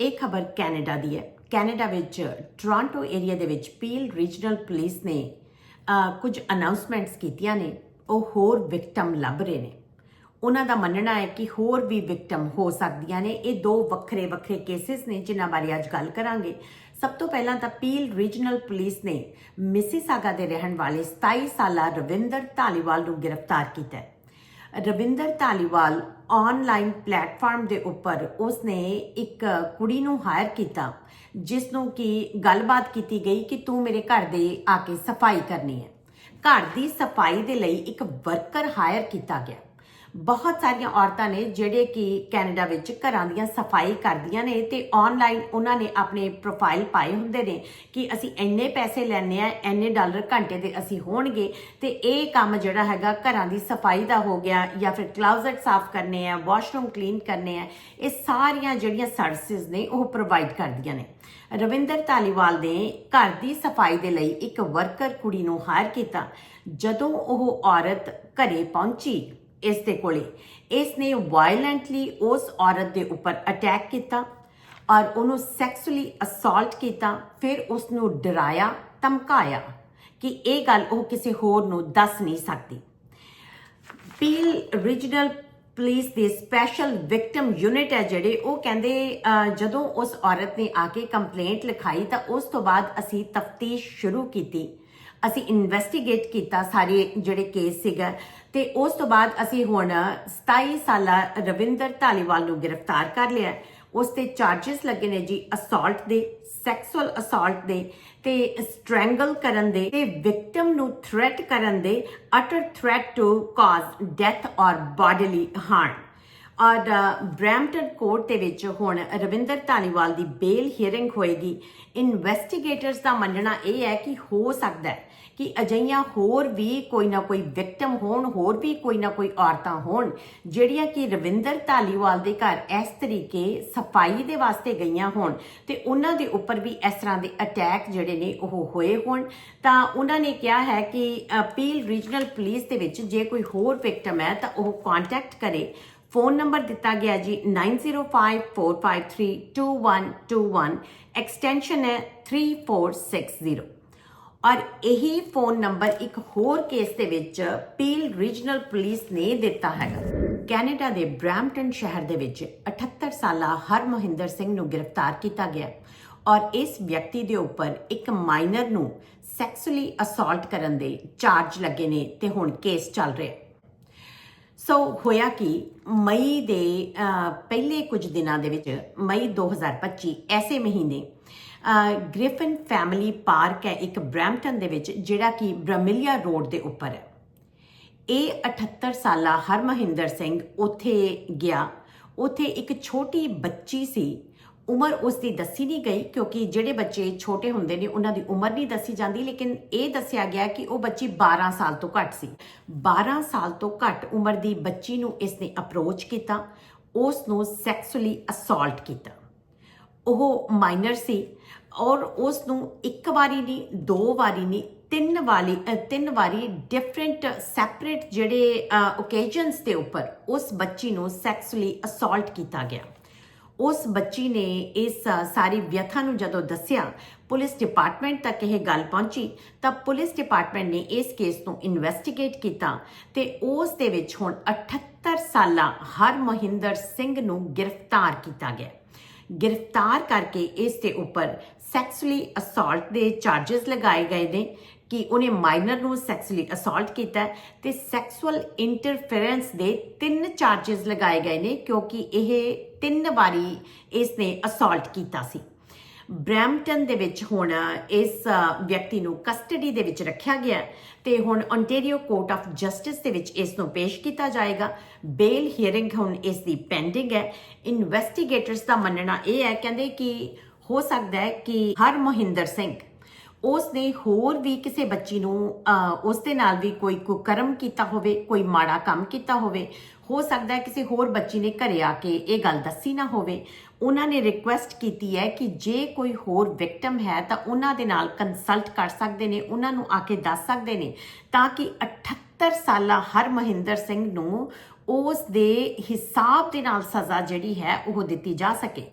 ਇਹ ਖਬਰ ਕੈਨੇਡਾ ਦੀ ਹੈ। ਕੈਨੇਡਾ ਵਿੱਚ ਟੋਰਾਂਟੋ ਏਰੀਆ ਦੇ ਵਿੱਚ ਪੀਲ ਰੀਜਨਲ ਪੁਲਿਸ ਨੇ ਕੁਝ ਅਨਾਉਂਸਮੈਂਟਸ ਕੀਤੀਆਂ ਨੇ। ਉਹ ਹੋਰ ਵਿਕਟਮ ਲੱਭ ਰਹੇ ਨੇ। ਉਹਨਾਂ ਦਾ ਮੰਨਣਾ ਹੈ ਕਿ ਹੋਰ ਵੀ ਵਿਕਟਮ ਹੋ ਸਕਦੀਆਂ ਨੇ। ਇਹ ਦੋ ਵੱਖਰੇ ਵੱਖਰੇ ਕੇਸਿਸ ਨੇ ਜਿਨ੍ਹਾਂ ਬਾਰੇ ਅੱਜ ਗੱਲ ਕਰਾਂਗੇ। ਸਭ ਤੋਂ ਪਹਿਲਾਂ ਤਾਂ ਪੀਲ ਰੀਜਨਲ ਪੁਲਿਸ ਨੇ ਮਿਸੀਸਾਗਾ ਦੇ ਰਹਿਣ ਵਾਲੇ 27 ਸਾਲਾ ਰਵਿੰਦਰ ਧਾਲੀਵਾਲ ਨੂੰ ਗ੍ਰਿਫਤਾਰ ਕੀਤਾ ਹੈ। ਰਵਿੰਦਰ ਧਾਲੀਵਾਲ ਆਨਲਾਈਨ ਪਲੇਟਫਾਰਮ ਦੇ ਉੱਪਰ ਉਸਨੇ ਇੱਕ ਕੁੜੀ ਨੂੰ ਹਾਇਰ ਕੀਤਾ ਜਿਸ ਨੂੰ ਕਿ ਗੱਲਬਾਤ ਕੀਤੀ ਗਈ ਕਿ ਤੂੰ ਮੇਰੇ ਘਰ ਦੇ ਆ ਕੇ ਸਫ਼ਾਈ ਕਰਨੀ ਹੈ। ਘਰ ਦੀ ਸਫ਼ਾਈ ਦੇ ਲਈ ਇੱਕ ਵਰਕਰ ਹਾਇਰ ਕੀਤਾ ਗਿਆ। ਬਹੁਤ ਸਾਰੀਆਂ ਔਰਤਾਂ ਨੇ ਜਿਹੜੇ ਕਿ ਕੈਨੇਡਾ ਵਿੱਚ ਘਰਾਂ ਦੀਆਂ ਸਫ਼ਾਈ ਕਰਦੀਆਂ ਨੇ ਤੇ ਆਨਲਾਈਨ ਉਹਨਾਂ ਨੇ ਆਪਣੇ ਪ੍ਰੋਫਾਈਲ ਪਾਏ ਹੁੰਦੇ ਨੇ ਕਿ ਅਸੀਂ ਇੰਨੇ ਪੈਸੇ ਲੈਣੇ ਆ ਇੰਨੇ ਡਾਲਰ ਘੰਟੇ ਦੇ ਅਸੀਂ ਹੋਣਗੇ ਤੇ ਇਹ ਕੰਮ ਜਿਹੜਾ ਹੈਗਾ ਘਰਾਂ ਦੀ ਸਫ਼ਾਈ ਦਾ ਹੋ ਗਿਆ ਜਾਂ ਫਿਰ ਕਲਾਊਜ਼ਟ ਸਾਫ਼ ਕਰਨੇ ਆ ਵਾਸ਼ਰੂਮ ਕਲੀਨ ਕਰਨੇ ਆ, ਇਹ ਸਾਰੀਆਂ ਜਿਹੜੀਆਂ ਸਰਵਿਸਿਜ਼ ਨੇ ਉਹ ਪ੍ਰੋਵਾਈਡ ਕਰਦੀਆਂ ਨੇ। ਰਵਿੰਦਰ ਧਾਲੀਵਾਲ ਨੇ ਘਰ ਦੀ ਸਫ਼ਾਈ ਦੇ ਲਈ ਇੱਕ ਵਰਕਰ ਕੁੜੀ ਨੂੰ ਹਾਇਰ ਕੀਤਾ। ਜਦੋਂ ਉਹ ਔਰਤ ਘਰੇ ਪਹੁੰਚੀ ਇਸ ਦੇ ਕੋਲੇ। ਇਸ ਨੇ ਵਾਇਲੈਂਟਲੀ ਉਸ ਔਰਤ ਦੇ ਉੱਪਰ ਅਟੈਕ ਕੀਤਾ ਔਰ ਉਹਨੂੰ ਸੈਕਸੁਅਲੀ ਅਸਾਲਟ ਕੀਤਾ। ਫਿਰ ਉਸ ਨੂੰ ਡਰਾਇਆ, ਧਮਕਾਇਆ ਕਿ ਇਹ ਗੱਲ ਉਹ ਕਿਸੇ ਹੋਰ ਨੂੰ ਦੱਸ ਨਹੀਂ ਸਕਦੀ। ਪੀਲ ਰੀਜਨਲ ਪੁਲਿਸ ਦੇ ਸਪੈਸ਼ਲ ਵਿਕਟਮ ਯੂਨਿਟ ਹੈ ਜਿਹੜੇ ਉਹ ਕਹਿੰਦੇ ਜਦੋਂ ਉਸ ਔਰਤ ਨੇ ਆ ਕੇ ਕੰਪਲੇਂਟ ਲਿਖਾਈ ਤਾਂ ਉਸ ਤੋਂ ਬਾਅਦ ਅਸੀਂ ਤਫਤੀਸ਼ ਸ਼ੁਰੂ ਕੀਤੀ। ਅਸੀਂ ਇਨਵੈਸਟੀਗੇਟ ਕੀਤਾ ਸਾਰੇ ਜਿਹੜੇ ਕੇਸ ਸੀਗਾ ਤੇ ਉਸ ਤੋਂ ਬਾਅਦ ਅਸੀਂ ਹੁਣ 27 ਸਾਲਾ ਰਵਿੰਦਰ ਧਾਲੀਵਾਲ ਨੂੰ ਗ੍ਰਿਫਤਾਰ ਕਰ ਲਿਆ ਉਸ ਤੇ ਚਾਰजेस ਲੱਗੇ ਨੇ ਜੀ ਅਸਾਲਟ ਦੇ ਸੈਕਸੁਅਲ ਅਸਾਲਟ ਦੇ ਤੇ ਸਟ੍ਰੈਂਗਲ ਕਰਨ ਦੇ ਤੇ ਵਿਕਟਮ ਨੂੰ ਥ੍ਰੈਟ ਕਰਨ ਦੇ utter threat to cause death or bodily harm ਔਰ ਬ੍ਰੈਂਪਟਨ ਕੋਰਟ ਦੇ ਵਿੱਚ ਹੁਣ ਰਵਿੰਦਰ ਧਾਲੀਵਾਲ ਦੀ ਬੇਲ ਹੀਅਰਿੰਗ ਹੋਏਗੀ। ਇਨਵੈਸਟੀਗੇਟਰਸ ਦਾ ਮੰਨਣਾ ਇਹ ਹੈ ਕਿ ਹੋ ਸਕਦਾ ਹੈ ਕਿ ਅਜਈਆਂ ਹੋਰ ਵੀ ਕੋਈ ਨਾ ਕੋਈ ਵਿਕਟਮ ਹੋਣ, ਹੋਰ ਵੀ ਕੋਈ ਨਾ ਕੋਈ ਔਰਤਾਂ ਹੋਣ, ਜਿਹੜੀਆਂ ਕਿ ਰਵਿੰਦਰ ਧਾਲੀਵਾਲ ਦੇ ਘਰ ਇਸ ਤਰੀਕੇ ਸਫ਼ਾਈ ਦੇ ਵਾਸਤੇ ਗਈਆਂ ਹੋਣ ਤੇ ਉਹਨਾਂ ਦੇ ਉੱਪਰ ਵੀ ਇਸ ਤਰ੍ਹਾਂ ਦੇ ਅਟੈਕ ਜਿਹੜੇ ਨੇ ਉਹ ਹੋਏ ਹੋਣ। ਤਾਂ ਉਹਨਾਂ ਨੇ ਕਿਹਾ ਹੈ ਕਿ ਅਪੀਲ ਰੀਜਨਲ ਪੁਲਿਸ ਦੇ ਵਿੱਚ ਜੇ ਕੋਈ ਹੋਰ ਵਿਕਟਮ ਹੈ ਤਾਂ ਉਹ ਕੰਟੈਕਟ ਕਰੇ। ਫੋਨ ਨੰਬਰ ਦਿੱਤਾ ਗਿਆ ਜੀ 9054532121 ਐਕਸਟੈਂਸ਼ਨ ਹੈ 3460 ਔਰ ਇਹੀ ਫੋਨ ਨੰਬਰ ਇੱਕ ਹੋਰ ਕੇਸ ਦੇ ਵਿੱਚ ਪੀਲ ਰੀਜਨਲ ਪੁਲਿਸ ਨੇ ਦਿੱਤਾ ਹੈਗਾ। ਕੈਨੇਡਾ ਦੇ ਬ੍ਰੈਂਪਟਨ ਸ਼ਹਿਰ ਦੇ ਵਿੱਚ 78 ਸਾਲਾ ਹਰਮੋਹਿੰਦਰ ਸਿੰਘ ਨੂੰ ਗ੍ਰਿਫਤਾਰ ਕੀਤਾ ਗਿਆ ਔਰ ਇਸ ਵਿਅਕਤੀ ਦੇ ਉੱਪਰ ਇੱਕ ਮਾਈਨਰ ਨੂੰ ਸੈਕਸੁਅਲੀ ਅਸਾਲਟ ਕਰਨ ਦੇ ਚਾਰਜ ਲੱਗੇ ਨੇ ਤੇ ਹੁਣ ਕੇਸ ਚੱਲ ਰਿਹਾ। ਸੋ ਹੋਇਆ ਕਿ? ਮਈ ਦੇ ਪਹਿਲੇ ਕੁਝ ਦਿਨਾਂ ਦੇ ਵਿੱਚ, ਮਈ 2025 ਐਸੇ ਮਹੀਨੇ ਗ੍ਰਿਫਨ ਫੈਮਿਲੀ ਪਾਰਕ ਹੈ ਇੱਕ ਬ੍ਰੈਂਪਟਨ ਦੇ ਵਿੱਚ, ਜਿਹੜਾ ਕਿ ਬ੍ਰਮਿਲੀਆ ਰੋਡ ਦੇ ਉੱਪਰ ਹੈ। ਇਹ 78 ਸਾਲਾ ਹਰਮਹਿੰਦਰ ਸਿੰਘ ਉੱਥੇ ਗਿਆ। ਉੱਥੇ ਇੱਕ ਛੋਟੀ ਬੱਚੀ ਸੀ ਉਮਰ ਉਸ ਦੀ ਦੱਸੀ ਨਹੀਂ ਗਈ, ਕਿਉਂਕਿ ਜਿਹੜੇ ਬੱਚੇ ਛੋਟੇ ਹੁੰਦੇ ਨੇ, ਉਹਨਾਂ ਦੀ ਉਮਰ ਨਹੀਂ ਦੱਸੀ ਜਾਂਦੀ, ਲੇਕਿਨ ਇਹ ਦੱਸਿਆ ਗਿਆ ਕਿ ਉਹ ਬੱਚੀ 12 ਸਾਲ ਤੋਂ ਘੱਟ ਸੀ। 12 ਸਾਲ ਤੋਂ ਘੱਟ ਉਮਰ ਦੀ ਬੱਚੀ ਨੂੰ ਇਸ ਨੇ ਅਪਰੋਚ ਕੀਤਾ ਉਸ ਨੂੰ ਸੈਕਸੁਅਲੀ ਅਸਾਲਟ ਕੀਤਾ। ਉਹ ਮਾਈਨਰ ਸੀ ਔਰ ਉਸ ਨੂੰ ਇੱਕ ਵਾਰੀ ਨਹੀਂ, ਦੋ ਵਾਰੀ ਨਹੀਂ, ਤਿੰਨ ਵਾਲੀ ਤਿੰਨ ਵਾਰੀ ਡਿਫਰੈਂਟ ਸੈਪਰੇਟ ਜਿਹੜੇ ਓਕੇਜਨਸ ਦੇ ਉੱਪਰ ਉਸ ਬੱਚੀ ਨੂੰ ਸੈਕਸੁਅਲੀ ਅਸਾਲਟ ਕੀਤਾ ਗਿਆ। ਉਸ ਬੱਚੀ ਨੇ ਇਸ ਸਾਰੀ ਵਿਅਥਾ ਨੂੰ ਜਦੋਂ ਦੱਸਿਆ, ਪੁਲਿਸ ਡਿਪਾਰਟਮੈਂਟ ਤੱਕ ਇਹ ਗੱਲ ਪਹੁੰਚੀ, ਤਾਂ ਪੁਲਿਸ ਡਿਪਾਰਟਮੈਂਟ ਨੇ ਇਸ ਕੇਸ ਨੂੰ ਇਨਵੈਸਟੀਗੇਟ ਕੀਤਾ ਤੇ ਉਸ ਦੇ ਵਿੱਚ ਹੁਣ 78 ਸਾਲਾ ਹਰਮੋਹਿੰਦਰ ਸਿੰਘ ਨੂੰ ਗ੍ਰਿਫਤਾਰ ਕੀਤਾ ਗਿਆ। ਗ੍ਰਿਫਤਾਰ ਕਰਕੇ ਇਸ ਦੇ ਉੱਪਰ ਸੈਕਸੁਅਲੀ ਅਸਾਲਟ ਦੇ ਚਾਰजेस ਲਗਾਏ ਗਏ ਨੇ। ਕਿ ਉਹਨੇ ਮਾਈਨਰ ਨੂੰ ਸੈਕਸੁਅਲੀ ਅਸਾਲਟ ਕੀਤਾ ਹੈ ਤੇ ਸੈਕਸੁਅਲ ਇੰਟਰਫੇਰੈਂਸ ਦੇ ਤਿੰਨ ਚਾਰजेस ਲਗਾਏ ਗਏ ਨੇ ਕਿਉਂਕਿ ਇਹ ਤਿੰਨ ਵਾਰੀ ਇਸ ਨੇ ਅਸਾਲਟ ਕੀਤਾ ਸੀ। ਬ੍ਰੈਂਪਟਨ ਦੇ ਵਿੱਚ ਹੁਣ ਇਸ ਵਿਅਕਤੀ ਨੂੰ ਕਸਟਡੀ ਦੇ ਵਿੱਚ ਰੱਖਿਆ ਗਿਆ ਹੈ ਤੇ ਹੁਣ ontario ਕੋਰਟ ਆਫ ਜਸਟਿਸ ਦੇ ਵਿੱਚ ਇਸ ਨੂੰ ਪੇਸ਼ ਕੀਤਾ ਜਾਏਗਾ। ਬੇਲ ਹੀਅਰਿੰਗ ਹੁਣ ਇਸ ਦੀ ਪੈਂਡਿੰਗ ਹੈ। ਇਨਵੈਸਟੀਗੇਟਰਸ ਦਾ ਮੰਨਣਾ ਇਹ ਹੈ, ਕਹਿੰਦੇ ਕਿ ਹੋ ਸਕਦਾ ਹੈ ਕਿ ਹਰ ਮੋਹਿੰਦਰ ਸਿੰਘ ਉਸ ਨੇ ਹੋਰ ਵੀ ਕਿਸੇ ਬੱਚੀ ਨੂੰ ਉਸ ਦੇ ਨਾਲ ਵੀ ਕੋਈ ਕੁਕਰਮ ਕੀਤਾ ਹੋਵੇ, ਕੋਈ ਮਾੜਾ ਕੰਮ ਕੀਤਾ ਹੋਵੇ, ਹੋ ਸਕਦਾ ਹੈ ਕਿਸੇ ਹੋਰ ਬੱਚੀ ਨੇ ਘਰੇ ਆ ਕੇ ਇਹ ਗੱਲ ਦੱਸੀ ਨਾ ਹੋਵੇ। ਉਹਨਾਂ ਨੇ ਰਿਕੁਐਸਟ ਕੀਤੀ ਹੈ ਕਿ ਜੇ ਕੋਈ ਹੋਰ ਵਿਕਟਮ ਹੈ ਤਾਂ ਉਹਨਾਂ ਦੇ ਨਾਲ ਕੰਸਲਟ ਕਰ ਸਕਦੇ ਨੇ, ਉਹਨਾਂ ਨੂੰ ਆ ਕੇ ਦੱਸ ਸਕਦੇ ਨੇ ਤਾਂ ਕਿ 78 ਸਾਲਾ ਹਰ ਮਹਿੰਦਰ ਸਿੰਘ ਨੂੰ ਉਸ ਦੇ ਹਿਸਾਬ ਦੇ ਨਾਲ ਸਜ਼ਾ ਜਿਹੜੀ ਹੈ ਉਹ ਦਿੱਤੀ ਜਾ ਸਕੇ।